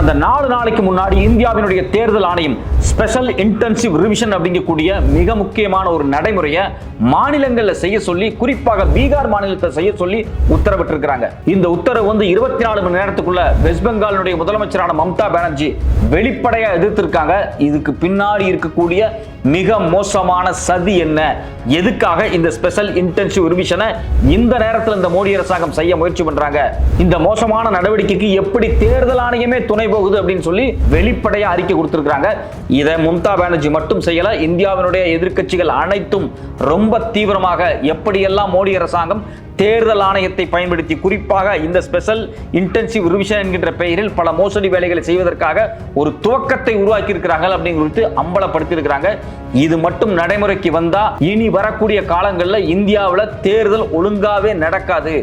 கடந்த நாலு நாளைக்கு முன்னாடி இந்தியாவினுடைய தேர்தல் ஆணையம் ஸ்பெஷல் இன்டென்சிவ் ரிவிஷன் அப்படிங்கக்கூடிய மிக முக்கியமான ஒரு நடைமுறையை மாநிலங்களில் செய்ய சொல்லி குறிப்பாக பீகார் மாநிலத்தை செய்ய சொல்லி உத்தரவிட்டிருக்கிறாங்க. இந்த உத்தரவு வந்து இருபத்தி நாலு மணி நேரத்துக்குள்ள வெஸ்ட் பெங்காலினுடைய முதலமைச்சரான மம்தா பானர்ஜி வெளிப்படையா எதிர்த்திருக்காங்க. இதுக்கு பின்னாடி இருக்கக்கூடிய மிக மோசமான சதி என்ன? எதுக்காக இந்த ஸ்பெஷல் இன்டென்சிவ் ரிவிஷனை இந்த நேரத்தில் இந்த மோடி அரசாங்கம் செய்ய முயற்சி பண்றாங்க? இந்த மோசமான நடவடிக்கைக்கு எப்படி தேர்தல் ஆணையமே துணை போகுது அப்படின்னு சொல்லி வெளிப்படையா அறிக்கை கொடுத்திருக்காங்க இதை மம்தா பானர்ஜி மட்டும் செய்யல இந்தியாவினுடைய எதிர்க்கட்சிகள் அனைத்தும் ரொம்ப தீவிரமாக எப்படியெல்லாம் மோடி அரசாங்கம் தேர்தல் ஆணையத்தை பயன்படுத்தி குறிப்பாக இந்த ஸ்பெஷல் இன்டென்சிவ் ரிவிஷன் என்கின்ற பெயரில் பல மோசடி வேலைகளை செய்வதற்காக ஒரு துவக்கத்தை உருவாக்கி இருக்கிறாங்க அப்படிங்கிறது குறித்து அம்பலப்படுத்தி இருக்கிறாங்க இது மட்டும் நடைமுறைக்கு வந்தா இனி வரக்கூடிய காலங்களில் இந்தியாவில் தேர்தல் ஒழுங்காவே நடக்காது.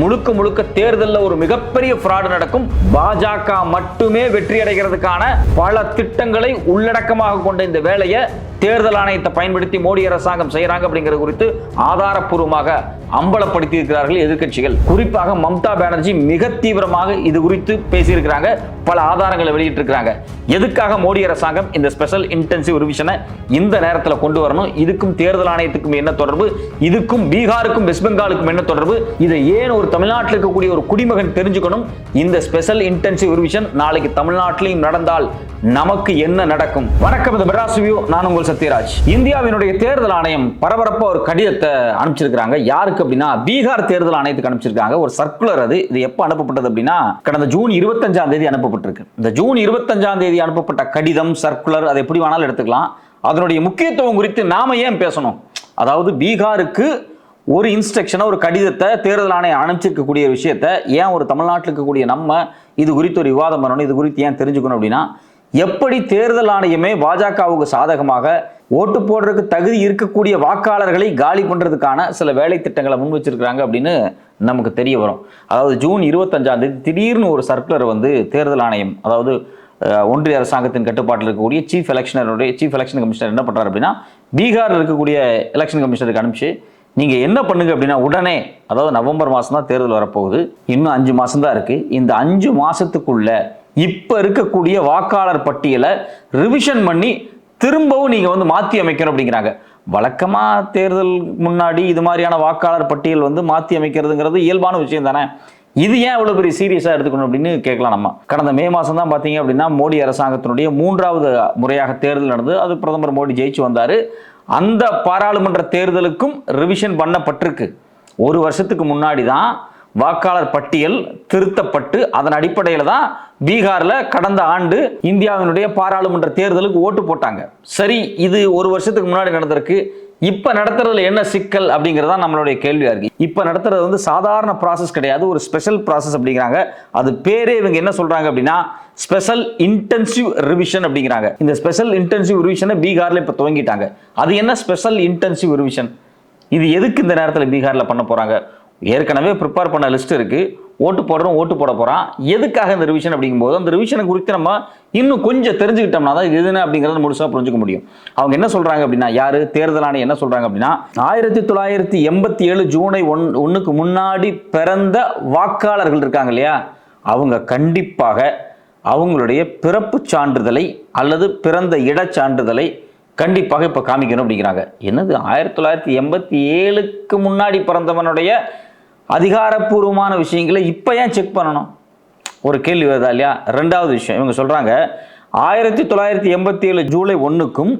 முழுக்க முழுக்க தேர்தலில் ஒரு மிகப்பெரிய ஃப்ராடு நடக்கும். பாஜக மட்டுமே வெற்றி அடைகிறதுக்கான பல திட்டங்களை உள்ளடக்கமாக கொண்ட இந்த வேலையை தேர்தல் ஆணையத்தை பயன்படுத்தி மோடி அரசாங்கம் செய்யறாங்க அப்படிங்கிறது குறித்து ஆதாரப்பூர்வமாக அம்பலப்படுத்தி இருக்கிறார்கள் எதிர்க்கட்சிகள். குறிப்பாக மம்தா பானர்ஜி மிக தீவிரமாக இது குறித்து பேசியிருக்கிறாங்க பல ஆதாரங்களை வெளியிட்டிருக்கிறாங்க. எதுக்காக மோடி அரசாங்கம் இந்த ஸ்பெஷல் இன்டென்சிவ் ரிவிஷனை இந்த நேரத்தில் கொண்டு வரணும்? இதுக்கும் தேர்தல் ஆணையத்துக்கும் என்ன தொடர்பு? இதுக்கும் பீகாருக்கும் வெஸ்ட் பெங்காலுக்கும் என்ன தொடர்பு? இதை ஏன் ஒரு தமிழ்நாட்டில் இருக்கக்கூடிய ஒரு குடிமகன் தெரிஞ்சுக்கணும்? இந்த ஸ்பெஷல் இன்டென்சிவ் ரிவிஷன் நாளைக்கு தமிழ்நாட்டிலையும் நடந்தால் நமக்கு என்ன நடக்கும்? வணக்கம் இது மெட்ராஸ் வியூ நான் உங்கள் சத்யராஜ் இந்தியாவினுடைய தேர்தல் ஆணையம் பரபரப்பா ஒரு கடிதத்தை அனுப்பிச்சிருக்காங்க யாருக்கு அப்படின்னா பீகார் தேர்தல் ஆணையத்துக்கு அனுப்பிச்சிருக்காங்க. ஒரு சர்க்குலர் அது. இது எப்போ அனுப்பப்பட்டது அப்படின்னா கடந்த ஜூன் இருபத்தஞ்சாம் தேதி அனுப்பப்பட்டிருக்கு. இந்த ஜூன் இருபத்தஞ்சாம் தேதி அனுப்பப்பட்ட கடிதம் சர்க்குலர் அதை எப்படி வேணாலும் எடுத்துக்கலாம். அதனுடைய முக்கியத்துவம் குறித்து நாம ஏன் பேசணும்? அதாவது பீகாருக்கு ஒரு இன்ஸ்ட்ரக்ஷனை ஒரு கடிதத்தை தேர்தல் ஆணையம் அனுப்பிச்சிருக்கக்கூடிய விஷயத்தை ஏன் ஒரு தமிழ்நாட்டில் இருக்கக்கூடிய நம்ம இது குறித்து ஒரு விவாதம் பண்ணணும் இது குறித்து ஏன் தெரிஞ்சுக்கணும் அப்படின்னா எப்படி தேர்தல் ஆணையமே பாஜகவுக்கு சாதகமாக ஓட்டு போடுறதுக்கு தகுதி இருக்கக்கூடிய வாக்காளர்களை காலி பண்ணுறதுக்கான சில வேலை திட்டங்களை முன் வச்சிருக்கிறாங்க அப்படின்னு நமக்கு தெரிய வரும். அதாவது ஜூன் இருபத்தஞ்சாம் தேதி திடீர்னு ஒரு சர்க்குலர் வந்து தேர்தல் ஆணையம் அதாவது ஒன்றிய அரசாங்கத்தின் கட்டுப்பாட்டில் இருக்கக்கூடிய சீஃப் எலெக்ஷனருடைய சீஃப் எலெக்ஷன் கமிஷனர் என்ன பண்றாரு அப்படின்னா பீகாரில் இருக்கக்கூடிய எலெக்ஷன் கமிஷனருக்கு அனுப்பிச்சு நீங்கள் என்ன பண்ணுங்க அப்படின்னா உடனே அதாவது நவம்பர் மாதம் தான் தேர்தல் வரப்போகுது. இன்னும் அஞ்சு மாதம் தான் இருக்குது இந்த அஞ்சு மாதத்துக்குள்ளே இப்போ இருக்கக்கூடிய வாக்காளர் பட்டியலை ரிவிஷன் பண்ணி திரும்பவும் நீங்கள் வந்து மாற்றி அமைக்கணும் அப்படிங்கிறாங்க. வழக்கமாக தேர்தல் முன்னாடி இது மாதிரியான வாக்காளர் பட்டியல் வந்து மாற்றி அமைக்கிறதுங்கிறது இயல்பான விஷயம் தானே? இது ஏன் இவ்வளோ பெரிய சீரியஸாக எடுத்துக்கணும் அப்படின்னு கேட்கலாம் நம்ம. கடந்த மே மாதம் தான் பார்த்தீங்க அப்படின்னா மோடி அரசாங்கத்தினுடைய மூன்றாவது முறையாக தேர்தல் நடந்து அது பிரதமர் மோடி ஜெயிச்சு வந்தார். அந்த பாராளுமன்ற தேர்தலுக்கும் ரிவிஷன் பண்ணப்பட்டிருக்கு. ஒரு வருஷத்துக்கு முன்னாடி தான் வாக்காளர் பட்டியல் திருத்தப்பட்டு அதன் அடிப்படையில் தான் பீகாரில் கடந்த ஆண்டு இந்தியாவினுடைய பாராளுமன்ற தேர்தலுக்கு ஓட்டு போட்டாங்க. சரி இது ஒரு வருஷத்துக்கு முன்னாடி நடந்திருக்கு. இப்போ நடத்துறதுல என்ன சிக்கல் அப்படிங்கிறது தான் நம்மளுடைய கேள்வியாக இருக்கு. இப்போ நடத்துறது வந்து சாதாரண ப்ராசஸ் கிடையாது. ஒரு ஸ்பெஷல் ப்ராசஸ் அப்படிங்கிறாங்க. அது பேரே இவங்க என்ன சொல்றாங்க அப்படின்னா ஸ்பெஷல் இன்டென்சிவ் ரிவிஷன் அப்படிங்கிறாங்க. இந்த ஸ்பெஷல் இன்டென்சிவ் ரிவிஷனை பீகாரில் இப்போ துவங்கிட்டாங்க. அது என்ன ஸ்பெஷல் இன்டென்சிவ் ரிவிஷன் இது எதுக்கு இந்த நேரத்தில் பீகாரில் பண்ண போகிறாங்க ஏற்கனவே ப்ரிப்பேர் பண்ண லிஸ்ட் இருக்குது ஓட்டு போடுறோம் ஓட்டு போட போகிறான் எதுக்காக இந்த ரிவிஷன் அப்படிங்கும்போது அந்த ரிவிஷனை குறித்து நம்ம இன்னும் கொஞ்சம் தெரிஞ்சுக்கிட்டோம்னா தான் இது என்ன அப்படிங்கிறத முழுசாக புரிஞ்சுக்க முடியும். அவங்க என்ன சொல்கிறாங்க அப்படின்னா யார்? தேர்தல் ஆணையம் என்ன சொல்கிறாங்க அப்படின்னா ஆயிரத்தி தொள்ளாயிரத்தி எண்பத்தி ஏழு ஜூனை ஒன் ஒன்றுக்கு முன்னாடி பிறந்த வாக்காளர்கள் இருக்காங்க இல்லையா? அவங்க கண்டிப்பாக அவங்களுடைய பிறப்பு சான்றிதழை அல்லது பிறந்த இடச் சான்றிதழை கண்டிப்பாக இப்போ காமிக்கணும் அப்படிங்கிறாங்க. என்னது? ஆயிரத்தி தொள்ளாயிரத்தி எண்பத்தி ஏழுக்கு முன்னாடி பிறந்தவனுடைய அதிகாரப்பூர்வமான விஷயங்களை இப்போ ஏன் செக் பண்ணணும்? ஒரு கேள்வி வருதா இல்லையா? ரெண்டாவது விஷயம் இவங்க சொல்கிறாங்க ஆயிரத்தி தொள்ளாயிரத்தி எண்பத்தி ஏழு ஜூலை ஒன்றுக்கும்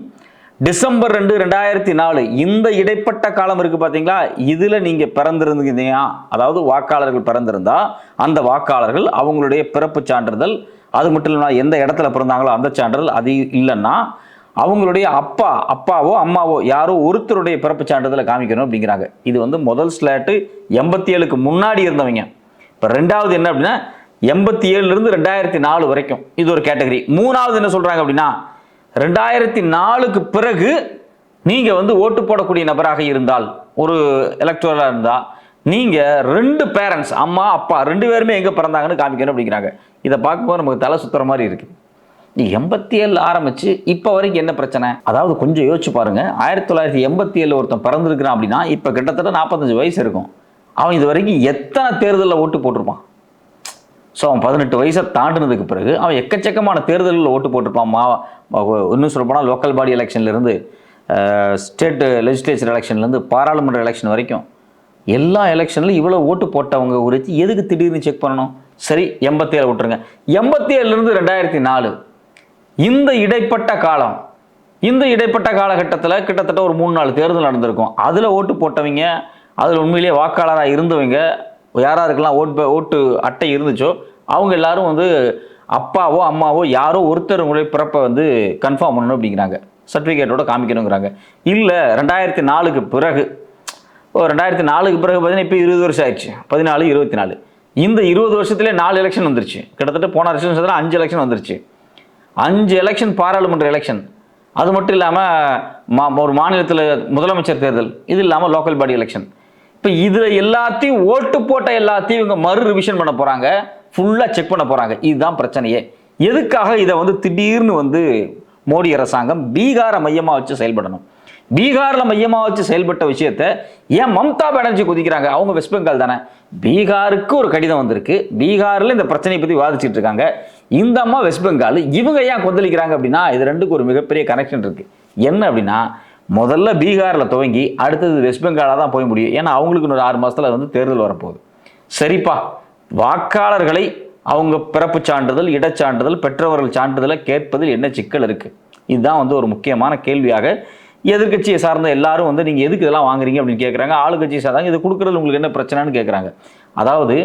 டிசம்பர் ரெண்டு ரெண்டாயிரத்தி நாலு இந்த இடைப்பட்ட காலம் இருக்குது பார்த்தீங்களா இதில் நீங்கள் பிறந்திருந்தீங்க அதாவது வாக்காளர்கள் பிறந்திருந்தா அந்த வாக்காளர்கள் அவங்களுடைய பிறப்பு சான்றிதழ் அது மட்டும் இல்லாமல் எந்த இடத்துல பிறந்தாங்களோ அந்த சான்றிதழ் அது இல்லைன்னா அவங்களுடைய அப்பா அப்பாவோ அம்மாவோ யாரோ ஒருத்தருடைய பிறப்பு சான்றிதழை காமிக்கணும் அப்படிங்கிறாங்க. இது வந்து முதல் ஸ்லாட்டு எண்பத்தி ஏழுக்கு முன்னாடி இருந்தவங்க. இப்போ ரெண்டாவது என்ன அப்படின்னா எண்பத்தி ஏழுலேருந்து ரெண்டாயிரத்தி நாலு வரைக்கும். இது ஒரு கேட்டகரி. மூணாவது என்ன சொல்கிறாங்க அப்படின்னா ரெண்டாயிரத்தி நாலுக்கு பிறகு நீங்கள் வந்து ஓட்டு போடக்கூடிய நபராக இருந்தால் ஒரு எலக்டோரலாக இருந்தால் நீங்கள் ரெண்டு பேரண்ட்ஸ் அம்மா அப்பா ரெண்டு பேருமே எங்கே பிறந்தாங்கன்னு காமிக்கணும் அப்படிங்கிறாங்க. இதை பார்க்கும்போது நமக்கு தலை சுத்துற மாதிரி இருக்குது எண்பத்தி ஏழு ஆரம்பிச்சு இப்போ வரைக்கும் என்ன பிரச்சனை? அதாவது கொஞ்சம் யோசிச்சு பாருங்க. ஆயிரத்தி தொள்ளாயிரத்தி எண்பத்தி ஏழு ஒருத்தன் பிறந்திருக்கிறான் அப்படின்னா இப்போ கிட்டத்தட்ட நாற்பத்தஞ்சு வயசு இருக்கும். அவன் இது வரைக்கும் எத்தனை தேர்தலில் ஓட்டு போட்டிருப்பான்? ஸோ அவன் பதினெட்டு வயசை தாண்டினதுக்கு பிறகு அவன் எக்கச்சக்கமான தேர்தலில் ஓட்டு போட்டிருப்பான். மா இன்னும் சொல்லப்போனால் லோக்கல் பாடி எலெக்ஷன்லேருந்து ஸ்டேட்டு லெஜிஸ்லேச்சர் எலெக்ஷன்லேருந்து பாராளுமன்ற எலெக்ஷன் வரைக்கும் எல்லா எலெக்ஷன்லையும் இவ்வளோ ஓட்டு போட்டவங்க குறித்து எதுக்கு திடீர்னு செக் பண்ணணும்? சரி எண்பத்தி ஏழு விட்டுருங்க. எண்பத்தி ஏழுலேருந்து ரெண்டாயிரத்தி நாலு இந்த இடைப்பட்ட காலம் இந்த இடைப்பட்ட காலகட்டத்தில் கிட்டத்தட்ட ஒரு மூணு நாலு தேர்தல் நடந்திருக்கும். அதில் ஓட்டு போட்டவங்க அதில் உண்மையிலேயே வாக்காளராக இருந்தவங்க யாராருக்கெல்லாம் ஓட்டு ஓட்டு அட்டை இருந்துச்சோ அவங்க எல்லாரும் வந்து அப்பாவோ அம்மாவோ யாரோ ஒருத்தருங்களுடைய பிறப்பை வந்து கன்ஃபார்ம் பண்ணணும் அப்படிங்கிறாங்க. சர்டிஃபிகேட்டோட காமிக்கணுங்கிறாங்க. இல்லை ரெண்டாயிரத்தி நாலுக்கு பிறகு ஓ ரெண்டாயிரத்தி நாலுக்கு பிறகு பார்த்தீங்கன்னா இப்போ இருபது வருஷம் ஆயிடுச்சு. பதினாலு இருபத்தி நாலு. இந்த இருபது வருஷத்துலேயே நாலு எலெக்ஷன் வந்துருச்சு. கிட்டத்தட்ட போன வருஷம் அஞ்சு எலெக்ஷன் வந்துருச்சு. அஞ்சு எலெக்ஷன் பாராளுமன்ற எலெக்ஷன் அது மட்டும் இல்லாமல் மா ஒரு மாநிலத்தில் முதலமைச்சர் தேர்தல். இது இல்லாமல் லோக்கல் பாடி எலெக்ஷன் இப்போ இதில் எல்லாத்தையும் ஓட்டு போட்ட எல்லாத்தையும் இவங்க மறு ரிவிஷன் பண்ண போகிறாங்க ஃபுல்லாக செக் பண்ண போகிறாங்க இதுதான் பிரச்சனையே. எதுக்காக இதை வந்து திடீர்னு வந்து மோடி அரசாங்கம் பீகாரை மையமாக வச்சு செயல்படணும்? பீகாரில் மையமாக வச்சு செயல்பட்ட விஷயத்த ஏன் மம்தா பானர்ஜி குதிக்கிறாங்க? அவங்க வெஸ்ட் பெங்கால் தானே. பீகாருக்கு ஒரு கடிதம் வந்திருக்கு. பீகாரில் இந்த பிரச்சனையை பற்றி வாதிச்சிட்டு இருக்காங்க. இந்த அம்மா வெஸ்ட் பெங்கால் இவங்க ஏன் கொந்தளிக்கிறாங்க அப்படின்னா இது ரெண்டுக்கு ஒரு மிகப்பெரிய கனெக்ஷன் இருக்கு. என்ன அப்படின்னா முதல்ல பீகாரில் துவங்கி அடுத்தது வெஸ்ட் பெங்காலாக தான் போய் முடியும். ஏன்னா அவங்களுக்கு இன்னொரு ஆறு மாதத்தில் வந்து தேர்தல் வரப்போகுது. சரிப்பா வாக்காளர்களை அவங்க பிறப்பு சான்றிதழ் இடச்சான்றிதழ் பெற்றவர்கள் சான்றிதழை கேட்பதில் என்ன சிக்கல் இருக்குது இதுதான் வந்து ஒரு முக்கியமான கேள்வியாக எதிர்க்கட்சியை சார்ந்த எல்லாரும் வந்து நீங்கள் எதுக்கு இதெல்லாம் வாங்குறீங்க? அப்படின்னு கேட்குறாங்க ஆளுங்கட்சியை சார்ந்தாங்க இது கொடுக்குறது உங்களுக்கு என்ன பிரச்சனைன்னு கேட்குறாங்க அதாவது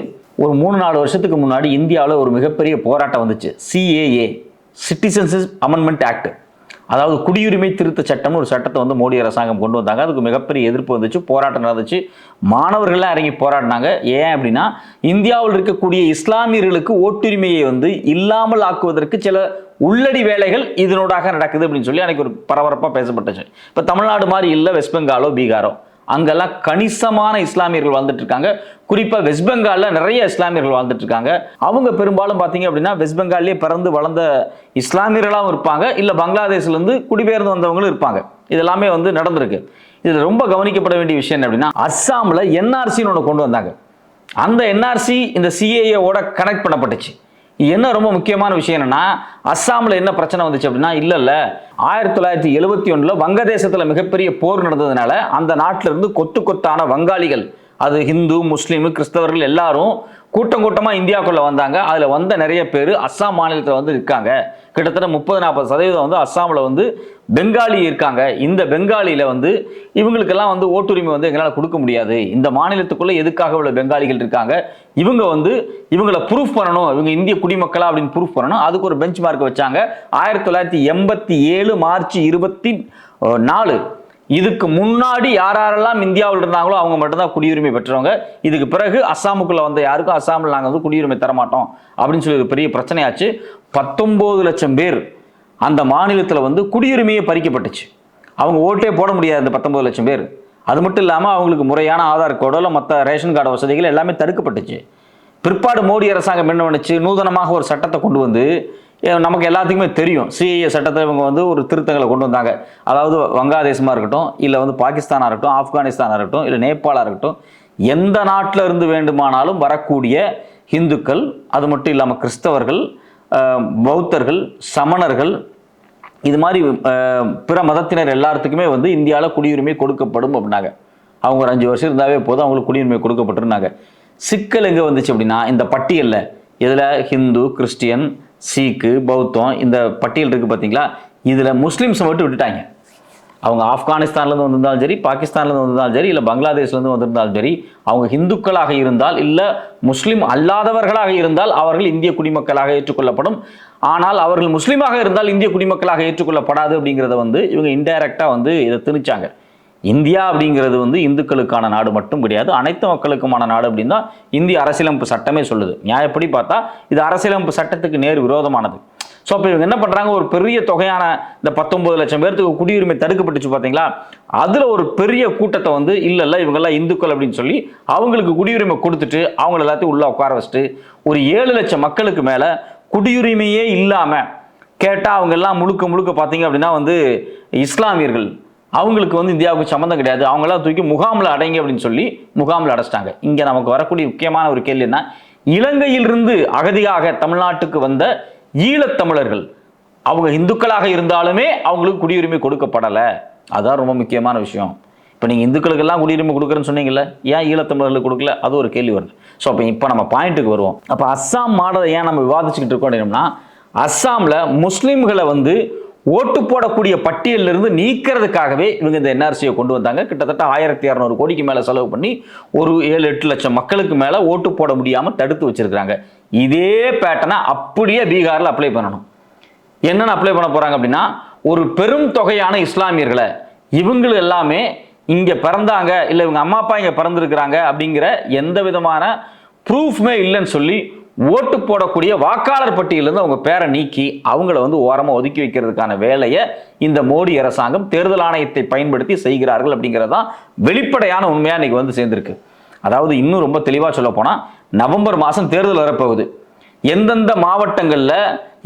ஒரு மூணு நாலு வருஷத்துக்கு முன்னாடி இந்தியாவில் ஒரு மிகப்பெரிய போராட்டம் வந்துச்சு. சிஏஏ சிட்டிசன்ஸ் அமெண்ட்மெண்ட் ஆக்ட் அதாவது குடியுரிமை திருத்த சட்டம்னு ஒரு சட்டத்தை வந்து மோடி அரசாங்கம் கொண்டு வந்தாங்க. அதுக்கு மிகப்பெரிய எதிர்ப்பு வந்துச்சு போராட்டம் நடந்துச்சு. மாணவர்கள்லாம் இறங்கி போராடினாங்க. ஏன் அப்படின்னா இந்தியாவில் இருக்கக்கூடிய இஸ்லாமியர்களுக்கு ஓட்டுரிமையை வந்து இல்லாமல் ஆக்குவதற்கு சில உள்ளடி வேலைகள் இதனோடாக நடக்குது அப்படின்னு சொல்லி அன்றைக்கி ஒரு பரபரப்பாக பேசப்பட்டுச்சு. இப்போ தமிழ்நாடு மாதிரி இல்லை வெஸ்ட் பெங்காலோ பீகாரோ அங்கெல்லாம் கணிசமான இஸ்லாமியர்கள் வாழ்ந்துட்டு இருக்காங்க குறிப்பாக வெஸ்ட் பெங்காலில் நிறைய இஸ்லாமியர்கள் வாழ்ந்துட்டு இருக்காங்க அவங்க பெரும்பாலும் பார்த்தீங்க அப்படின்னா வெஸ்ட் பெங்காலே பிறந்து வளர்ந்த இஸ்லாமியர்களாகவும் இருப்பாங்க. இல்லை பங்களாதேஷ்லேருந்து குடிபெயர்ந்து வந்தவங்களும் இருப்பாங்க. இதெல்லாமே வந்து நடந்திருக்கு. இதில் ரொம்ப கவனிக்கப்பட வேண்டிய விஷயம் என்ன அப்படின்னா அஸ்ஸாமில் என்ஆர்சின்னு ஒன்று கொண்டு வந்தாங்க. அந்த என்ஆர்சி இந்த சிஏஏவோட கனெக்ட் பண்ணப்பட்டுச்சு. என்ன ரொம்ப முக்கியமான விஷயம் என்னன்னா அஸ்ஸாமில் என்ன பிரச்சனை வந்துச்சு அப்படின்னா இல்லை இல்லை. ஆயிரத்தி தொள்ளாயிரத்தி எழுபத்தி ஒன்றில் வங்கதேசத்தில் மிகப்பெரிய போர் நடந்ததுனால அந்த நாட்டிலிருந்து கொத்து கொத்தான வங்காளிகள் அது ஹிந்து முஸ்லீம் கிறிஸ்தவர்கள் எல்லாரும் கூட்டம் கூட்டமாக இந்தியாக்குள்ளே வந்தாங்க. அதில் வந்த நிறைய பேர் அஸ்ஸாம் மாநிலத்தில் வந்து இருக்காங்க கிட்டத்தட்ட முப்பது நாற்பது சதவீதம் வந்து அஸ்ஸாமில் வந்து பெங்காலி இருக்காங்க. இந்த பெங்காலியில் வந்து இவங்களுக்கெல்லாம் வந்து ஓட்டுரிமை வந்து எங்களால் கொடுக்க முடியாது. இந்த மாநிலத்துக்குள்ளே எதுக்காக உள்ள பெங்காலிகள் இருக்காங்க? இவங்க வந்து இவங்களை ப்ரூஃப் பண்ணணும். இவங்க இந்திய குடிமக்களா அப்படின்னு ப்ரூஃப் பண்ணணும். அதுக்கு ஒரு பெஞ்ச் மார்க் வச்சாங்க. ஆயிரத்தி தொள்ளாயிரத்தி எண்பத்தி ஏழு மார்ச் இருபத்தி நாலு. இதுக்கு முன்னாடி யார் யாரெல்லாம் இந்தியாவில் இருந்தாங்களோ அவங்க மட்டும்தான் குடியுரிமை பெற்றவங்க. இதுக்கு பிறகு அஸ்ஸாமுக்குள்ள வந்த யாருக்கும் அஸ்ஸாமில் நாங்கள் வந்து குடியுரிமை தரமாட்டோம் அப்படின்னு சொல்லி ஒரு பெரிய பிரச்சனையாச்சு. பத்தொம்போது லட்சம் பேர் அந்த மாநிலத்தில் வந்து குடியுரிமையே பறிக்கப்பட்டுச்சு. அவங்க ஓட்டே போட முடியாது அந்த பத்தொன்பது லட்சம் பேர். அது மட்டும் இல்லாமல் அவங்களுக்கு முறையான ஆதார் கார்டோ இல்லை மற்ற ரேஷன் கார்டு வசதிகள் எல்லாமே தடுக்கப்பட்டுச்சு. பிற்பாடு மோடி அரசாங்கம் என்ன பண்ணுச்சு? நூதனமாக ஒரு சட்டத்தை கொண்டு வந்து நமக்கு எல்லாத்துக்குமே தெரியும். சிஏஏ சட்டத்தை இவங்க வந்து ஒரு திருத்தங்களை கொண்டு வந்தாங்க. அதாவது வங்காதேசமாக இருக்கட்டும் இல்லை வந்து பாகிஸ்தானாக இருக்கட்டும் ஆப்கானிஸ்தானாக இருக்கட்டும் இல்லை நேபாளாக இருக்கட்டும் எந்த நாட்டில் இருந்து வேண்டுமானாலும் வரக்கூடிய இந்துக்கள் அது மட்டும் இல்லாமல் கிறிஸ்தவர்கள் பௌத்தர்கள் சமணர்கள் இது மாதிரி பிற மதத்தினர் எல்லாத்துக்குமே வந்து இந்தியாவில் குடியுரிமை கொடுக்கப்படும் அப்படின்னாங்க. அவங்க ஒரு அஞ்சு வருஷம் இருந்தாவே போதும் அவங்களுக்கு குடியுரிமை கொடுக்கப்பட்டிருந்தாங்க. சிக்கல் எங்கே வந்துச்சு அப்படின்னா இந்த பட்டியலில் இதில் ஹிந்து கிறிஸ்டியன் சீக்கு பௌத்தம் இந்த பட்டியல் இருக்குது பார்த்தீங்களா இதில் முஸ்லீம்ஸை மட்டும் விட்டுட்டாங்க. அவங்க ஆப்கானிஸ்தான்லேருந்து வந்திருந்தாலும் சரி பாகிஸ்தான்லேருந்து வந்திருந்தாலும் சரி இல்லை பங்களாதேஷ்லேருந்து வந்திருந்தாலும் சரி அவங்க இந்துக்களாக இருந்தால் இல்லை முஸ்லீம் அல்லாதவர்களாக இருந்தால் அவர்கள் இந்திய குடிமக்களாக ஏற்றுக்கொள்ளப்படும். ஆனால் அவர்கள் முஸ்லீமாக இருந்தால் இந்திய குடிமக்களாக ஏற்றுக்கொள்ளப்படாது அப்படிங்கிறத வந்து இவங்க இன்டைரக்டாக வந்து இதை திணிச்சாங்க. இந்தியா அப்படிங்கிறது வந்து இந்துக்களுக்கான நாடு மட்டும் கிடையாது அனைத்து மக்களுக்குமான நாடு அப்படின்னு தான் இந்திய அரசியலமைப்பு சட்டமே சொல்லுது. நியாயப்படி பார்த்தா இது அரசியலமைப்பு சட்டத்துக்கு நேர் விரோதமானது. ஸோ அப்போ இவங்க என்ன பண்ணுறாங்க ஒரு பெரிய தொகையான இந்த பத்தொன்பது லட்சம் பேர்த்துக்கு குடியுரிமை தடுக்கப்பட்டுச்சு பார்த்தீங்களா? அதில் ஒரு பெரிய கூட்டத்தை வந்து இல்லை இல்லை இவங்கெல்லாம் இந்துக்கள் அப்படின்னு சொல்லி அவங்களுக்கு குடியுரிமை கொடுத்துட்டு அவங்கள எல்லாத்தையும் உள்ளே உட்கார வச்சுட்டு ஒரு ஏழு லட்சம் மக்களுக்கு மேலே குடியுரிமையே இல்லாமல் கேட்டால் அவங்க எல்லாம் முழுக்க முழுக்க பார்த்தீங்க அப்படின்னா வந்து இஸ்லாமியர்கள். அவங்களுக்கு வந்து இந்தியாவுக்கு சம்மந்தம் கிடையாது. அவங்களாம் தூக்கி முகாமில் அடைங்க அப்படின்னு சொல்லி முகாமில் அடைச்சிட்டாங்க. இங்கே நமக்கு வரக்கூடிய முக்கியமான ஒரு கேள்வி என்ன? இலங்கையிலிருந்து அகதியாக தமிழ்நாட்டுக்கு வந்த ஈழத்தமிழர்கள் அவங்க இந்துக்களாக இருந்தாலுமே அவங்களுக்கு குடியுரிமை கொடுக்கப்படலை. அதான் ரொம்ப முக்கியமான விஷயம். இப்போ நீங்கள் இந்துக்களுக்கெல்லாம் குடியுரிமை கொடுக்குறேன்னு சொன்னீங்கல்ல ஏன் ஈழத்தமிழர்களுக்கு கொடுக்கல? அது ஒரு கேள்வி வருது. ஸோ அப்போ இப்போ நம்ம பாயிண்ட்டுக்கு வருவோம். அப்போ அஸ்ஸாம் மாடலை ஏன் நம்ம விவாதிச்சுக்கிட்டு இருக்கோம் அப்படின்னா அஸ்ஸாமில் முஸ்லீம்களை வந்து ஓட்டு போடக்கூடிய பட்டியலில் இருந்து நீக்கிறதுக்காகவே இவங்க இந்த என்ஆர்சியை கொண்டு வந்தாங்க. கிட்டத்தட்ட ஆயிரத்தி இரநூறு கோடிக்கு மேலே செலவு பண்ணி ஒரு ஏழு எட்டு லட்சம் மக்களுக்கு மேலே ஓட்டு போட முடியாமல் தடுத்து வச்சிருக்கிறாங்க. இதே பேட்டனை அப்படியே பீகாரில் அப்ளை பண்ணணும். என்னென்ன அப்ளை பண்ண போகிறாங்க அப்படின்னா ஒரு பெரும் தொகையான இஸ்லாமியர்களை இவங்க எல்லாமே இங்கே பிறந்தாங்க இல்லை இவங்க அம்மா அப்பா இங்கே பிறந்திருக்கிறாங்க அப்படிங்கிற எந்த விதமான ப்ரூஃப்மே இல்லைன்னு சொல்லி ஓட்டு போடக்கூடிய வாக்காளர் பட்டியலிருந்து அவங்க பேரை நீக்கி அவங்கள வந்து ஓரமாக ஒதுக்கி வைக்கிறதுக்கான வேலையை இந்த மோடி அரசாங்கம் தேர்தல் ஆணையத்தை பயன்படுத்தி செய்கிறார்கள் அப்படிங்கிறது தான் வெளிப்படையான உண்மையாக இன்னைக்கு வந்து சேர்ந்திருக்கு. அதாவது இன்னும் ரொம்ப தெளிவாக சொல்ல போனால் நவம்பர் மாதம் தேர்தல் வரப்போகுது. எந்தெந்த மாவட்டங்களில்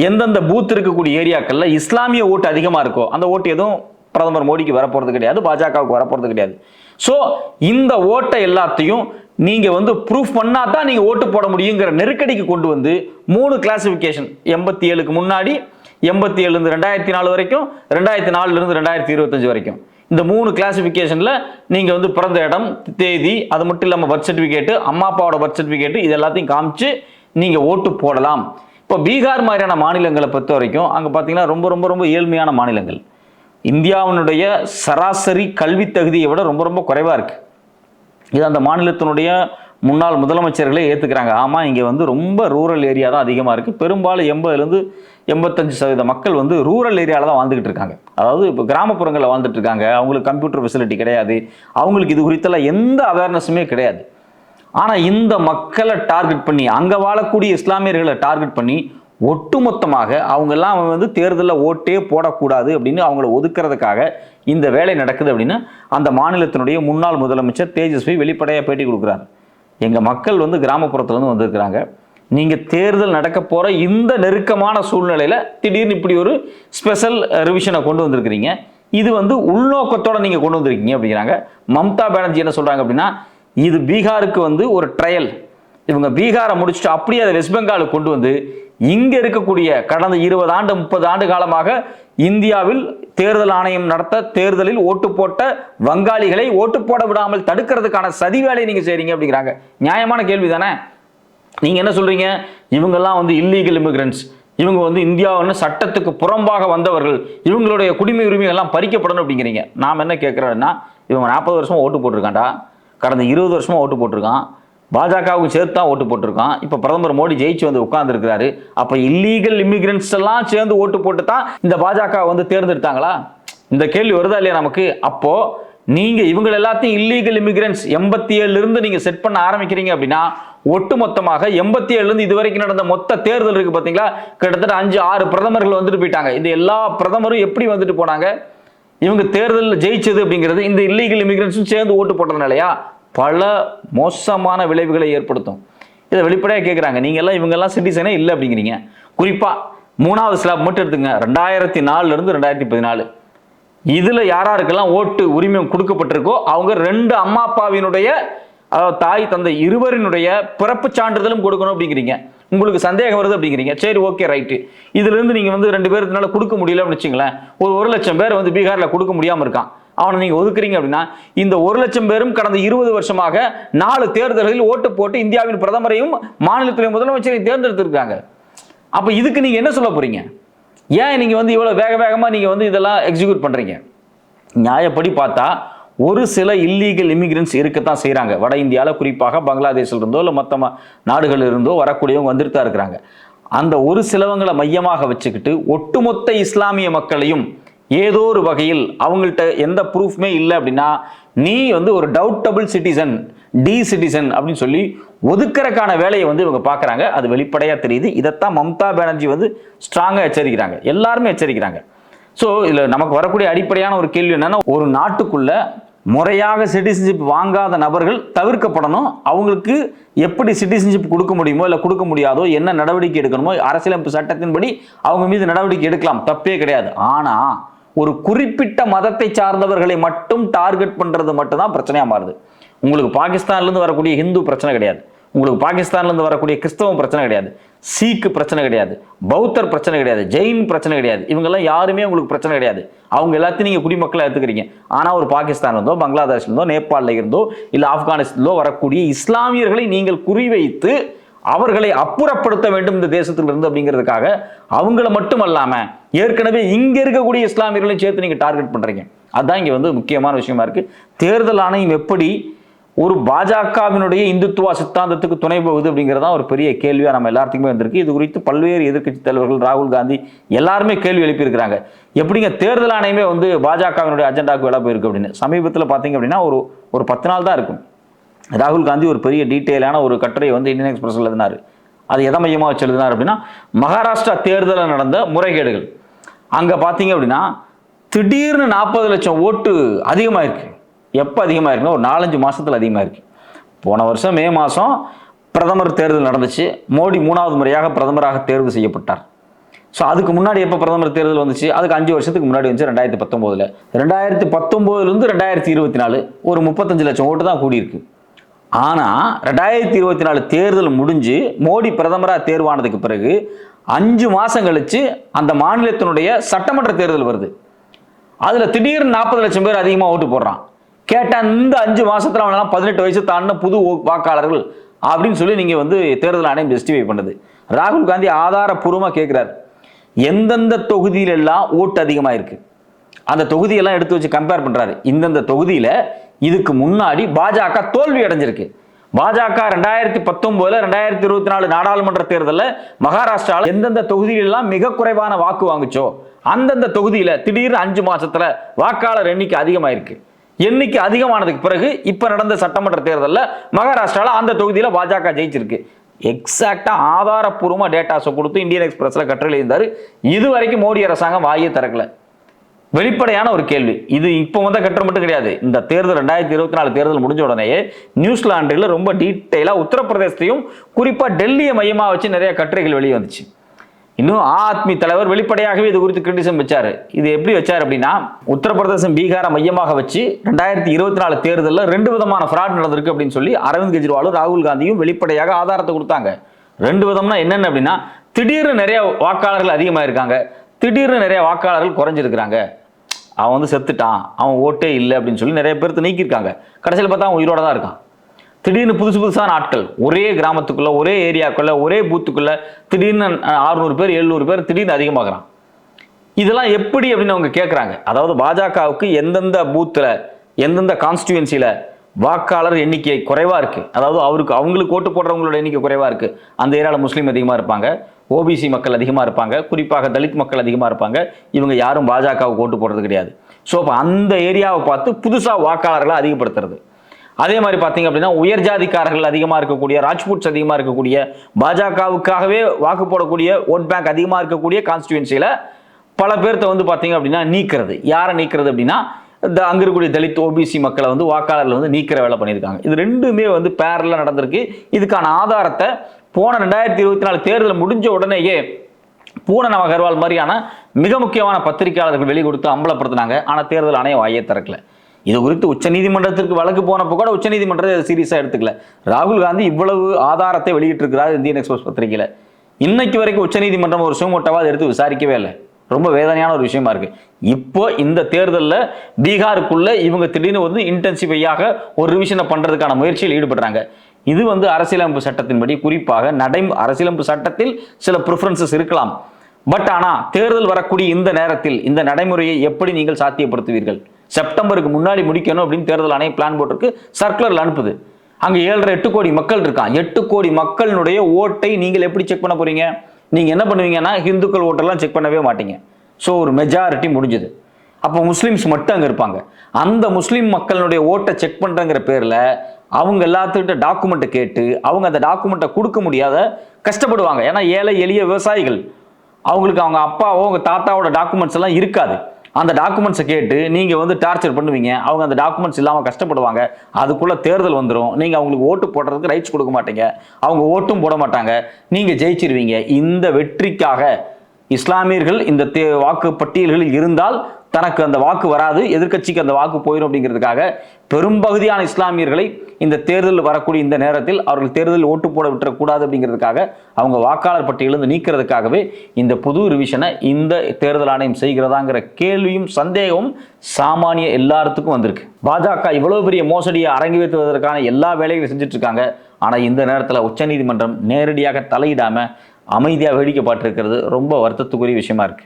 எந்தெந்த பூத் இருக்கக்கூடிய ஏரியாக்களில் இஸ்லாமிய ஓட்டு அதிகமாக இருக்கோ அந்த ஓட்டு எதுவும் பிரதமர் மோடிக்கு வரப்போகிறது கிடையாது பாஜகவுக்கு வரப்போகிறது கிடையாது. ஸோ இந்த ஓட்டை எல்லாத்தையும் நீங்கள் வந்து ப்ரூஃப் பண்ணால் தான் நீங்கள் ஓட்டு போட முடியுங்கிற நெருக்கடிக்கு கொண்டு வந்து மூணு கிளாசிஃபிகேஷன் எண்பத்தி ஏழுக்கு முன்னாடி எண்பத்தி ஏழுலேருந்து ரெண்டாயிரத்தி நாலு வரைக்கும் ரெண்டாயிரத்தி நாலுலேருந்து ரெண்டாயிரத்தி இருபத்தஞ்சு வரைக்கும். இந்த மூணு கிளாசிஃபிகேஷனில் நீங்கள் வந்து பிறந்த இடம் தேதி அது மட்டும் இல்லாமல் பர்த் சர்டிஃபிகேட்டு அம்மா அப்பாவோட பர்த் சர்டிஃபிகேட்டு இது எல்லாத்தையும் காமிச்சு நீங்கள் ஓட்டு போடலாம். இப்போ பீகார் மாதிரியான மாநிலங்களை பொறுத்த வரைக்கும் அங்கே பார்த்தீங்கன்னா ரொம்ப ரொம்ப ரொம்ப ஏழ்மையான மாநிலங்கள். இந்தியாவினுடைய சராசரி கல்வி தகுதியை விட ரொம்ப ரொம்ப குறைவாக இருக்குது இது அந்த மாநிலத்தினுடைய முன்னாள் முதலமைச்சர்களே ஏற்றுக்கிறாங்க ஆமாம் இங்கே வந்து ரொம்ப ரூரல் ஏரியா தான் அதிகமாக இருக்குது பெரும்பாலும் எண்பதுலேருந்து எண்பத்தஞ்சு சதவீத மக்கள் வந்து ரூரல் ஏரியாவில் தான் வாழ்ந்துகிட்டு இருக்காங்க. அதாவது இப்போ கிராமப்புறங்களில் வாழ்ந்துட்டு இருக்காங்க. அவங்களுக்கு கம்ப்யூட்டர் ஃபெசிலிட்டி கிடையாது. அவங்களுக்கு இது குறித்தெல்லாம் எந்த அவேர்னஸுமே கிடையாது. ஆனால் இந்த மக்களை டார்கெட் பண்ணி அங்கே வாழக்கூடிய இஸ்லாமியர்களை டார்கெட் பண்ணி ஒட்டுமொத்தமாக அவங்கெல்லாம் வந்து தேர்தலில் ஓட்டே போடக்கூடாது அப்படின்னு அவங்கள ஒதுக்கிறதுக்காக இந்த வேலை நடக்குது அப்படின்னு அந்த மாநிலத்தினுடைய முன்னாள் முதலமைச்சர் தேஜஸ்வி வெளிப்படையாக பேட்டி கொடுக்குறாரு. எங்கள் மக்கள் வந்து கிராமப்புறத்துலேருந்து வந்திருக்கிறாங்க. நீங்கள் தேர்தல் நடக்க போகிற இந்த நெருக்கமான சூழ்நிலையில் திடீர்னு இப்படி ஒரு ஸ்பெஷல் ரிவிஷனை கொண்டு வந்திருக்கிறீங்க. இது வந்து உள்நோக்கத்தோடு நீங்கள் கொண்டு வந்திருக்கீங்க அப்படிங்கிறாங்க. மம்தா பானர்ஜி என்ன சொல்கிறாங்க அப்படின்னா இது பீகாருக்கு வந்து ஒரு ட்ரையல் இவங்க பீகாரை முடிச்சுட்டு அப்படியே அதை வெஸ்ட் பெங்காலுக்கு கொண்டு வந்து இங்கே இருக்கக்கூடிய கடந்த இருபது ஆண்டு முப்பது ஆண்டு காலமாக இந்தியாவில் தேர்தல் ஆணையம் நடத்த தேர்தலில் ஓட்டு போட்ட வங்காளிகளை ஓட்டு போட விடாமல் தடுக்கிறதுக்கான சதி வேலையை நீங்கள் செய்றீங்க அப்படிங்கிறாங்க. நியாயமான கேள்வி தானே நீங்க என்ன சொல்றீங்க? இவங்கெல்லாம் வந்து இல்லீகல் இமிகிரன்ஸ் இவங்க வந்து இந்தியாவின் சட்டத்துக்கு புறம்பாக வந்தவர்கள். இவங்களுடைய குடிமை உரிமை எல்லாம் பறிக்கப்படணும் அப்படிங்கிறீங்க. நாம் என்ன கேட்குறோன்னா இவங்க நாற்பது வருஷமா ஓட்டு போட்டிருக்காண்டா கடந்த இருபது வருஷமா ஓட்டு போட்டிருக்கான். பாஜகவுக்கு சேர்த்து தான் ஓட்டு போட்டிருக்கான். இப்போ பிரதமர் மோடி ஜெயிச்சு வந்து உட்கார்ந்துருக்கிறாரு. அப்போ இல்லீகல் இமிகிரண்ட்ஸ் எல்லாம் சேர்ந்து ஓட்டு போட்டு தான் இந்த பாஜக வந்து தேர்ந்தெடுத்தாங்களா? இந்த கேள்வி வருதா இல்லையா நமக்கு? அப்போ நீங்க இவங்க எல்லாத்தையும் இல்லீகல் இமிகிரண்ட்ஸ் எண்பத்தி ஏழுல இருந்து நீங்க செட் பண்ண ஆரம்பிக்கிறீங்க அப்படின்னா ஒட்டுமொத்தமாக எண்பத்தி ஏழுல இருந்து இது வரைக்கும் நடந்த மொத்த தேர்தல் இருக்கு பாத்தீங்களா? கிட்டத்தட்ட அஞ்சு ஆறு பிரதமர்கள் வந்துட்டு போயிட்டாங்க. இந்த எல்லா பிரதமரும் எப்படி வந்துட்டு போனாங்க? இவங்க தேர்தலில் ஜெயிச்சது அப்படிங்கிறது இந்த இல்லீகல் இமிகிரன்ஸும் சேர்ந்து ஓட்டு போட்டதுனாலயா? பல மோசமான விளைவுகளை ஏற்படுத்தும். இதை வெளிப்படையாக கேட்குறாங்க நீங்கள்லாம் இவங்கெல்லாம் சிட்டிசனே இல்லை அப்படிங்கிறீங்க. குறிப்பாக மூணாவது ஸ்லாப் மட்டும் எடுத்துங்க. ரெண்டாயிரத்தி நாலுலேருந்து ரெண்டாயிரத்தி பதினாலு இதில் யாராருக்கெல்லாம் ஓட்டு உரிமை கொடுக்கப்பட்டிருக்கோ அவங்க ரெண்டு அம்மா அப்பாவினுடைய அதாவது தாய் தந்தை இருவரினுடைய பிறப்பு சான்றிதழும் கொடுக்கணும் அப்படிங்கிறீங்க. உங்களுக்கு சந்தேகம் வருது அப்படிங்கிறீங்க. சரி ஓகே ரைட்டு இதுலேருந்து நீங்கள் வந்து ரெண்டு பேருக்குனால கொடுக்க முடியல அப்படின்னு வச்சுங்களேன். ஒரு ஒரு லட்சம் பேர் வந்து பீகாரில் கொடுக்க முடியாமல் இருக்கான். அவனை நீங்கள் ஒதுக்குறீங்க அப்படின்னா இந்த ஒரு லட்சம் பேரும் கடந்த இருபது வருஷமாக நாலு தேர்தல்களில் ஓட்டு போட்டு இந்தியாவின் பிரதமரையும் மாநிலத்திலையும் முதலமைச்சரையும் தேர்ந்தெடுத்திருக்காங்க அப்போ இதுக்கு நீங்கள் என்ன சொல்ல போறீங்க? ஏன் நீங்கள் வந்து இவ்வளோ வேக வேகமாக நீங்கள் வந்து இதெல்லாம் எக்ஸிக்யூட் பண்ணுறீங்க நியாயப்படி பார்த்தா ஒரு சில இல்லீகல் இமிகிரன்ஸ் இருக்கத்தான் செய்கிறாங்க வட இந்தியாவில் குறிப்பாக பங்களாதேஷில் இருந்தோ இல்லை மற்ற நாடுகளில் இருந்தோ வரக்கூடியவங்க வந்துட்டு தான் இருக்கிறாங்க. அந்த ஒரு சிலவங்களை மையமாக வச்சுக்கிட்டு ஒட்டுமொத்த இஸ்லாமிய மக்களையும் ஏதோ ஒரு வகையில் அவங்கள்ட்ட எந்த ப்ரூஃப்மே இல்லை அப்படின்னா நீ வந்து ஒரு டவுட்டபிள் சிட்டிசன் டி சிட்டிசன் அப்படின்னு சொல்லி ஒதுக்கறக்கான வேலையை வந்து இவங்க பார்க்குறாங்க அது வெளிப்படையாக தெரியுது. இதைத்தான் மம்தா பானர்ஜி வந்து ஸ்ட்ராங்காக எச்சரிக்கிறாங்க. எல்லாருமே எச்சரிக்கிறாங்க. ஸோ இதில் நமக்கு வரக்கூடிய அடிப்படையான ஒரு கேள்வி என்னென்னா ஒரு நாட்டுக்குள்ள முறையாக சிட்டிசன்ஷிப் வாங்காத நபர்கள் தவிர்க்கப்படணும். அவங்களுக்கு எப்படி சிட்டிசன்ஷிப் கொடுக்க முடியுமோ இல்லை கொடுக்க முடியாதோ என்ன நடவடிக்கை எடுக்கணுமோ அரசியலமைப்பு சட்டத்தின்படி அவங்க மீது நடவடிக்கை எடுக்கலாம். தப்பே கிடையாது. ஆனால் ஒரு குறிப்பிட்ட மதத்தை சார்ந்தவர்களை மட்டும் டார்கெட் பண்ணுறது மட்டும்தான் பிரச்சனையாக மாறுது. உங்களுக்கு பாகிஸ்தான்லேருந்து வரக்கூடிய ஹிந்து பிரச்சனை கிடையாது. உங்களுக்கு பாகிஸ்தான்லேருந்து வரக்கூடிய கிறிஸ்தவம் பிரச்சனை கிடையாது. சீக்கு பிரச்சனை கிடையாது. பௌத்தர் பிரச்சனை கிடையாது. ஜெயின் பிரச்சனை கிடையாது. இவங்கெல்லாம் யாருமே உங்களுக்கு பிரச்சனை கிடையாது. அவங்க எல்லாத்தையும் நீங்கள் குடிமக்களை எடுத்துக்கிறீங்க. ஆனால் ஒரு பாகிஸ்தான்லேருந்தோ இருந்தோ இருந்தோ நேபாளில் இருந்தோ இல்லை ஆப்கானிஸ்தான்லோ வரக்கூடிய இஸ்லாமியர்களை நீங்கள் குறிவைத்து அவர்களை அப்புறப்படுத்த வேண்டும் இந்த தேசத்தில் இருந்து அப்படிங்கிறதுக்காக அவங்கள மட்டும் அல்லாமல் ஏற்கனவே இங்கே இருக்கக்கூடிய இஸ்லாமியர்களையும் சேர்த்து நீங்கள் டார்கெட் பண்ணுறீங்க அதுதான் இங்கே வந்து முக்கியமான விஷயமா இருக்குது தேர்தல் ஆணையம் எப்படி ஒரு பாஜகவினுடைய இந்துத்துவ சித்தாந்தத்துக்கு துணை போகுது அப்படிங்கிறதா ஒரு பெரிய கேள்வியாக நம்ம எல்லாத்துக்குமே வந்திருக்கு. இது குறித்து பல்வேறு எதிர்க்கட்சி தலைவர்கள் ராகுல் காந்தி எல்லாருமே கேள்வி எழுப்பியிருக்கிறாங்க. எப்படிங்க தேர்தல் ஆணையமே வந்து பாஜகவினுடைய அஜெண்டாவுக்கு விட போயிருக்கு அப்படின்னு? சமீபத்தில் பார்த்தீங்க அப்படின்னா ஒரு ஒரு பத்து நாள் தான் இருக்கும். ராகுல் காந்தி ஒரு பெரிய டீட்டெயிலான ஒரு கட்டுரை வந்து இந்தியன் எக்ஸ்பிரஸ் எழுதினார். அது எதை மையமாக வச்சு எழுதினார் அப்படின்னா மகாராஷ்டிரா தேர்தலில் நடந்த முறைகேடுகள். அங்கே பார்த்தீங்க அப்படின்னா திடீர்னு நாற்பது லட்சம் ஓட்டு அதிகமாயிருக்கு. எப்போ அதிகமாயிருக்குன்னா ஒரு நாலஞ்சு மாசத்துல அதிகமாயிருக்கு. போன வருஷம் மே மாதம் பிரதமர் தேர்தல் நடந்துச்சு. மோடி மூணாவது முறையாக பிரதமராக தேர்வு செய்யப்பட்டார். ஸோ அதுக்கு முன்னாடி எப்போ பிரதமர் தேர்தல் வந்துச்சு? அதுக்கு அஞ்சு வருஷத்துக்கு முன்னாடி வந்துச்சு ரெண்டாயிரத்தி பத்தொம்போதில். ரெண்டாயிரத்தி பத்தொம்போதுலேருந்து ரெண்டாயிரத்தி இருபத்தி நாலு. ஒரு முப்பத்தஞ்சு லட்சம் ஓட்டு தான் கூடியிருக்கு. ஆனால் ரெண்டாயிரத்தி இருபத்தி நாலு தேர்தல் முடிஞ்சு மோடி பிரதமராக தேர்வானதுக்கு பிறகு அஞ்சு மாதம் கழித்து அந்த மாநிலத்தினுடைய சட்டமன்ற தேர்தல் வருது. அதில் திடீர்னு நாற்பது லட்சம் பேர் அதிகமாக ஓட்டு போடுறான். கேட்டால் இந்த அஞ்சு மாதத்தில் அவனெல்லாம் பதினெட்டு வயசு தாண்டின புது ஓ- வாக்காளர்கள் அப்படின்னு சொல்லி நீங்கள் வந்து தேர்தல் ஆணையம் ஜஸ்டிஃபை பண்ணுது. ராகுல் காந்தி ஆதாரப்பூர்வமாக கேட்குறாரு எந்தெந்த தொகுதியிலெல்லாம் ஓட்டு அதிகமாக இருக்குது அந்த தொகுதியெல்லாம் எடுத்து வச்சு கம்பேர் பண்ணுறாரு இந்தந்த தொகுதியில் இதுக்கு முன்னாடி பாஜக தோல்வி அடைஞ்சிருக்கு. பாஜக ரெண்டாயிரத்தி பத்தொன்பதுல ரெண்டாயிரத்தி இருபத்தி நாலு நாடாளுமன்ற தேர்தலில் மகாராஷ்டிரால எந்தெந்த தொகுதியிலெல்லாம் மிக குறைவான வாக்கு வாங்குச்சோ அந்தந்த தொகுதியில திடீர்னு அஞ்சு மாசத்துல வாக்காளர் எண்ணிக்கை அதிகமாயிருக்கு. எண்ணிக்கை அதிகமானதுக்கு பிறகு இப்ப நடந்த சட்டமன்ற தேர்தலில் மகாராஷ்டிரால அந்த தொகுதியில பாஜக ஜெயிச்சிருக்கு. எக்ஸாக்டா ஆதாரப்பூர்வமா டேட்டாஸை கொடுத்து இந்தியன் எக்ஸ்பிரஸ்ல கட்டுரை இருந்தாரு இது வரைக்கும் மோடி அரசாங்கம் வாயே திறக்கல. வெளிப்படையான ஒரு கேள்வி. இது இப்போ வந்த கட்டுரை மட்டும் கிடையாது. இந்த தேர்தல் ரெண்டாயிரத்தி இருபத்தி நாலு தேர்தல் முடிஞ்ச உடனே நியூசிலாண்டில் ரொம்ப டீட்டெயிலாக உத்தரப்பிரதேசத்தையும் குறிப்பாக டெல்லியை மையமாக வச்சு நிறைய கட்டுரைகள் வெளியே வந்துச்சு. இன்னும் ஆத்மி தலைவர் வெளிப்படையாகவே இது குறித்து கிரிட்டிசம் வச்சாரு. இது எப்படி வச்சார் அப்படின்னா உத்தரப்பிரதேசம் பீகாரை மையமாக வச்சு ரெண்டாயிரத்தி இருபத்தி நாலு தேர்தலில் ரெண்டு விதமான ஃப்ராட் நடந்திருக்கு அப்படின்னு சொல்லி அரவிந்த் கெஜ்ரிவாலும் ராகுல் காந்தியும் வெளிப்படையாக ஆதாரத்தை கொடுத்தாங்க. ரெண்டு விதம்னா என்னென்ன அப்படின்னா திடீர்னு நிறைய வாக்காளர்கள் அதிகமாக இருக்காங்க திடீர்னு நிறைய வாக்காளர்கள் குறைஞ்சிருக்கிறாங்க. அவன் வந்து செத்துட்டான் அவன் ஓட்டே இல்லை அப்படின்னு சொல்லி நிறைய பேர்த்து நீக்கியிருக்காங்க. கடைசியில் பார்த்தா அவன் உயிரோட தான் இருக்கான். திடீர்னு புதுசு புதுசான ஆட்கள் ஒரே கிராமத்துக்குள்ளே ஒரே ஏரியாக்குள்ளே ஒரே பூத்துக்குள்ளே திடீர்னு அறுநூறு பேர் எழுநூறு பேர் திடீர்னு அதிகமாகறான். இதெல்லாம் எப்படி அப்படின்னு அவங்க கேட்குறாங்க அதாவது பாஜகவுக்கு எந்தெந்த பூத்தில் எந்தெந்த கான்ஸ்டியூன்சியில் வாக்காளர் எண்ணிக்கை குறைவாக இருக்குது அதாவது அவருக்கு அவங்களுக்கு ஓட்டு போடுறவங்களோட எண்ணிக்கை குறைவாக இருக்குது அந்த ஏரியாவில் முஸ்லீம் அதிகமாக இருப்பாங்க. ஓபிசி மக்கள் அதிகமாக இருப்பாங்க. குறிப்பாக தலித் மக்கள் அதிகமாக இருப்பாங்க. இவங்க யாரும் பாஜகவுக்கு ஓட்டு போடுறது கிடையாது. ஸோ அப்போ அந்த ஏரியாவை பார்த்து புதுசாக வாக்காளர்களை அதிகப்படுத்துறது. அதே மாதிரி பார்த்தீங்க அப்படின்னா உயர் ஜாதிக்காரர்கள் அதிகமாக இருக்கக்கூடிய ராஜ்புட்ஸ் அதிகமாக இருக்கக்கூடிய பாஜகவுக்காகவே வாக்கு போடக்கூடிய ஓட் பேங்க் அதிகமாக இருக்கக்கூடிய கான்ஸ்டுவன்சியில் பல பேர்த்த வந்து பார்த்தீங்க அப்படின்னா நீக்கிறது. யாரை நீக்கிறது அப்படின்னா இந்த அங்கே இருக்கக்கூடிய தலித் ஓபிசி மக்களை வந்து வாக்காளர்கள் வந்து நீக்கிற வேலை பண்ணியிருக்காங்க. இது ரெண்டுமே வந்து பேரலாக நடந்திருக்கு. இதுக்கான ஆதாரத்தை போன ரெண்டாயிரத்தி இருபத்தி நாலு தேர்தல் முடிஞ்ச உடனேயே பூரண அகர்வால் மாதிரியான மிக முக்கியமான பத்திரிகையாளர்கள் வெளி கொடுத்து அம்பலப்படுத்தினாங்க. ஆனால் தேர்தல் ஆணையம் வாயே திறக்கல. இது குறித்து உச்சநீதிமன்றத்திற்கு வழக்கு போனப்போ கூட உச்சநீதிமன்றம் சீரியஸாக எடுத்துக்கல. ராகுல் காந்தி இவ்வளவு ஆதாரத்தை வெளியிட்டிருக்கிறார் இந்தியன் எக்ஸ்பிரஸ் பத்திரிகையில். இன்னைக்கு வரைக்கும் உச்சநீதிமன்றம் ஒரு சுமோட்டவாக எடுத்து விசாரிக்கவே இல்லை. ரொம்ப வேதனையான ஒரு விஷயமா இருக்கு. இப்போ இந்த தேர்தலில் பீகாருக்குள்ள இவங்க திடீர்னு வந்து இன்டென்சிஃபையாக ஒரு ரிவிஷனை பண்றதுக்கான முயற்சியில் ஈடுபடுறாங்க. இது வந்து அரசியலமைப்பு சட்டத்தின்படி குறிப்பாக நடை அரசியலமைப்பு சட்டத்தில் சில ப்ரிஃபரன்சஸ் இருக்கலாம். பட் ஆனால் தேர்தல் வரக்கூடிய இந்த நேரத்தில் இந்த நடைமுறையை எப்படி நீங்கள் சாத்தியப்படுத்துவீர்கள்? செப்டம்பருக்கு முன்னாடி முடிக்கணும் அப்படின்னு தேர்தல் ஆணையம் பிளான் போட்டிருக்கு சர்க்குலரில் அனுப்புது. அங்கே ஏழரை எட்டு கோடி மக்கள் இருக்கான். எட்டு கோடி மக்களினுடைய ஓட்டை நீங்கள் எப்படி செக் பண்ண போறீங்க? நீங்கள் என்ன பண்ணுவீங்கன்னா ஹிந்துக்கள் ஓட்டெல்லாம் செக் பண்ணவே மாட்டீங்க. ஸோ ஒரு மெஜாரிட்டி முடிஞ்சது. அப்போ முஸ்லீம்ஸ் மட்டும் அங்கே இருப்பாங்க. அந்த முஸ்லீம் மக்களுடைய ஓட்டை செக் பண்ணுறங்கிற பேரில் அவங்க எல்லாத்துக்கிட்ட டாக்குமெண்ட்டை கேட்டு அவங்க அந்த டாக்குமெண்ட்டை கொடுக்க முடியாத கஷ்டப்படுவாங்க. ஏன்னா ஏழை எளிய விவசாயிகள். அவங்களுக்கு அவங்க அப்பாவோ அவங்க தாத்தாவோட டாக்குமெண்ட்ஸ் எல்லாம் இருக்காது. அந்த டாக்குமெண்ட்ஸை கேட்டு நீங்கள் வந்து டார்ச்சர் பண்ணுவீங்க. அவங்க அந்த டாக்குமெண்ட்ஸ் இல்லாமல் கஷ்டப்படுவாங்க. அதுக்குள்ளே தேர்தல் வந்துடும் நீங்கள் அவங்களுக்கு ஓட்டு போடுறதுக்கு ரைட்ஸ் கொடுக்க மாட்டீங்க. அவங்க ஓட்டும் போட மாட்டாங்க. நீங்கள் ஜெயிச்சிருவீங்க. இந்த வெற்றிக்காக இஸ்லாமியர்கள் இந்த தே- வாக்கு பட்டியல்களில் இருந்தால் தனக்கு அந்த வாக்கு வராது எதிர்க்கட்சிக்கு அந்த வாக்கு போயிடும் அப்படிங்கிறதுக்காக பெரும்பகுதியான இஸ்லாமியர்களை இந்த தேர்தல் வரக்கூடிய இந்த நேரத்தில் அவர்கள் தேர்தல் ஓட்டு போட விட்டுறக்கூடாது அப்படிங்கிறதுக்காக அவங்க வாக்காளர் பட்டியலிருந்து நீக்கிறதுக்காகவே இந்த புது ரிவிஷனை இந்த தேர்தல் ஆணையம் செய்கிறதாங்கிற கேள்வியும் சந்தேகமும் சாமானிய எல்லாத்துக்கும் வந்திருக்கு. பாஜக இவ்வளவு பெரிய மோசடியை அரங்கேற்றுவதற்கான எல்லா வேலைகளையும் செஞ்சுட்டு இருக்காங்க ஆனால் இந்த நேரத்தில் உச்சநீதிமன்றம் நேரடியாக தலையிடாமல் அமைதியாக வேடிக்கை ரொம்ப வருத்தத்துக்குரிய விஷயமா இருக்கு.